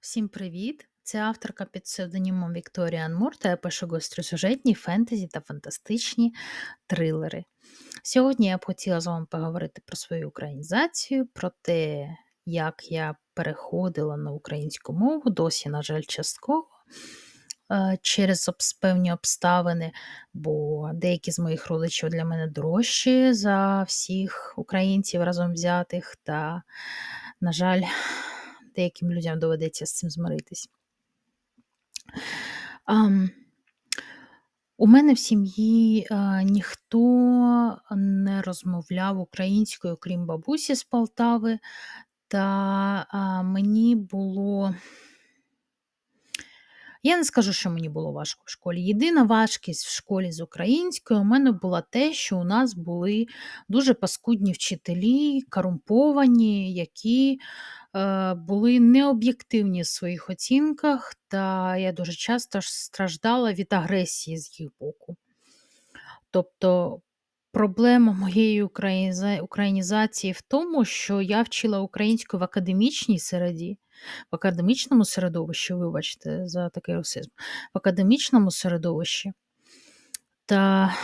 Всім привіт! Це авторка під псевдонімом Вікторія Анмур та я пишу гостросюжетні фентезі та фантастичні трилери. Сьогодні я б хотіла з вами поговорити про свою українізацію, про те, як я переходила на українську мову, досі, на жаль, частково е, через певні обставини, бо деякі з моїх родичів для мене дорожчі за всіх українців разом взятих, та, на жаль, деяким людям доведеться з цим змиритись. Um, у мене в сім'ї uh, ніхто не розмовляв українською, крім бабусі з Полтави, та uh, мені було. Я не скажу, що мені було важко в школі. Єдина важкість в школі з українською у мене була те, що у нас були дуже паскудні вчителі, корумповані, які е, були необ'єктивні в своїх оцінках, та я дуже часто страждала від агресії з їх боку. Тобто проблема моєї українізації в тому, що я вчила українську в академічній середі, в академічному середовищі, вибачте, за такий русизм, в академічному середовищі. Та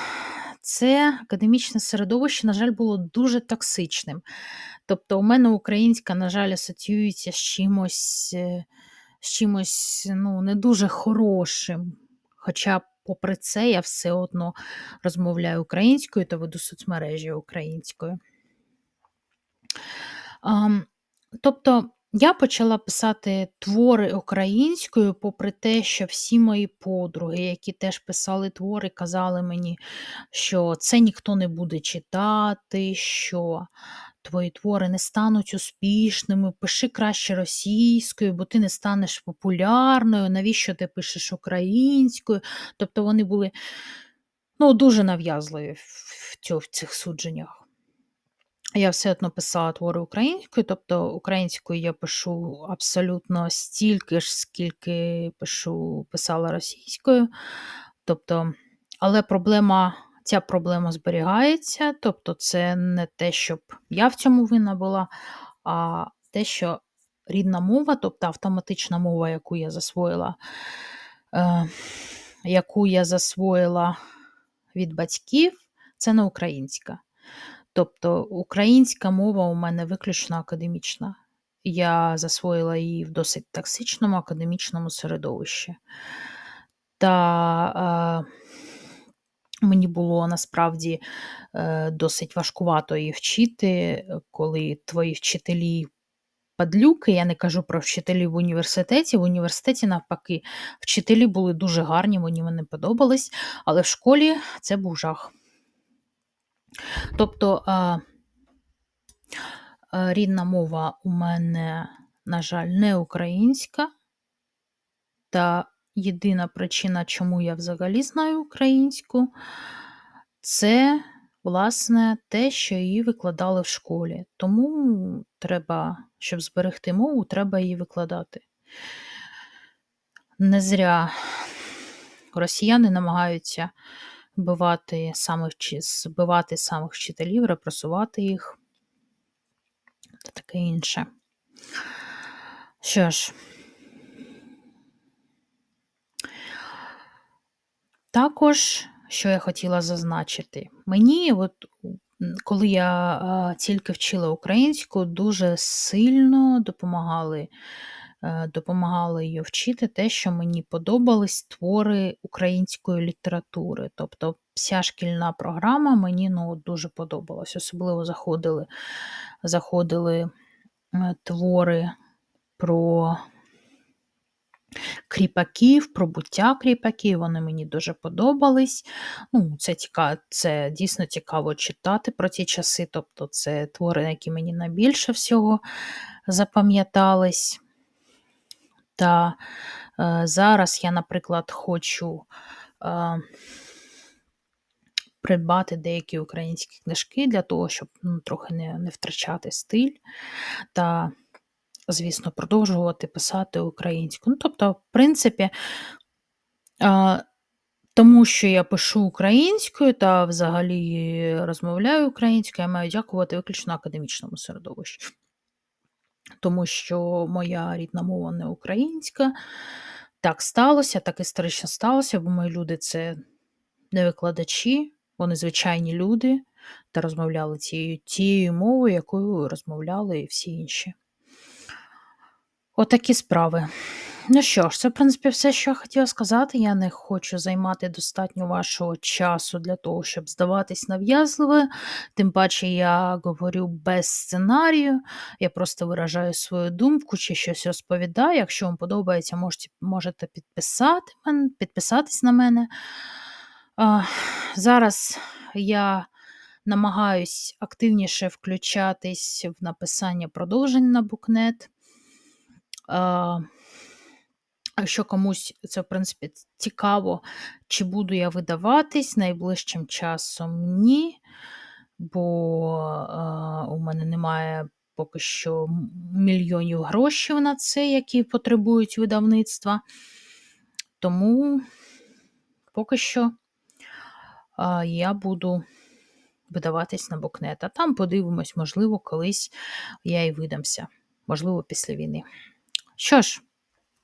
це академічне середовище, на жаль, було дуже токсичним. Тобто, у мене українська, на жаль, асоціюється з чимось, е, з чимось ну, не дуже хорошим. Хоча, попри це, я все одно розмовляю українською та веду соцмережі українською. Тобто я почала писати твори українською, попри те, що всі мої подруги, які теж писали твори, казали мені, що це ніхто не буде читати, що твої твори не стануть успішними, пиши краще російською, бо ти не станеш популярною, навіщо ти пишеш українською? Тобто вони були ну, дуже нав'язливі в, цьо- в цих судженнях. Я все одно писала твори українською, тобто українською я пишу абсолютно стільки ж, скільки пишу, писала російською. Тобто, але проблема, ця проблема зберігається. Тобто, це не те, щоб я в цьому винна була, а те, що рідна мова, тобто автоматична мова, яку я засвоїла, е, яку я засвоїла від батьків, це не українська. Тобто українська мова у мене виключно академічна. Я засвоїла її в досить токсичному академічному середовищі. Та е, мені було насправді е, досить важкувато її вчити, коли твої вчителі падлюки, я не кажу про вчителів в університеті. В університеті, навпаки, вчителі були дуже гарні, мені вони подобались, але в школі це був жах. Тобто а, а, рідна мова у мене, на жаль, не українська. Та єдина причина, чому я взагалі знаю українську, це, власне, те, що її викладали в школі. Тому треба, щоб зберегти мову, треба її викладати. Не зря росіяни намагаються вбивати самих, збивати самих вчителів, репресувати їх. Та таке інше. Що ж, також, що я хотіла зазначити, мені, от, коли я тільки вчила українську, дуже сильно допомагали Е, допомагало її вчити те, що мені подобались твори української літератури. Тобто вся шкільна програма мені ну, дуже подобалась. Особливо заходили, заходили е, твори про. Кріпаків, про буття кріпаків, вони мені дуже подобались. Ну, Це цікаво, це дійсно цікаво читати про ті часи, тобто це твори, які мені найбільше всього запам'ятались. Та е, зараз я, наприклад, хочу е, придбати деякі українські книжки для того, щоб ну, трохи не, не втрачати стиль. Та, звісно, продовжувати писати українською. Ну, тобто, в принципі, е, тому що я пишу українською та взагалі розмовляю українською, я маю дякувати виключно академічному середовищу. Тому що моя рідна мова не українська. Так сталося, так історично сталося, бо мої люди це не викладачі, вони звичайні люди та розмовляли цією тією мовою, якою розмовляли всі інші. Отакі справи. Ну що ж, це, в принципі, все, що я хотіла сказати. Я не хочу займати достатньо вашого часу для того, щоб здаватись нав'язливою. Тим паче я говорю без сценарію, я просто виражаю свою думку чи щось розповідаю. Якщо вам подобається, можете, можете підписати мен, підписатись на мене. А, зараз я намагаюсь активніше включатись в написання продовжень на букнет. Якщо комусь це, в принципі, цікаво, чи буду я видаватись найближчим часом, ні, бо а, у мене немає поки що мільйонів грошей на це, які потребують видавництва. Тому поки що а, я буду видаватись на букнет. А там подивимось, можливо, колись я і видамся, можливо, після війни. Що ж,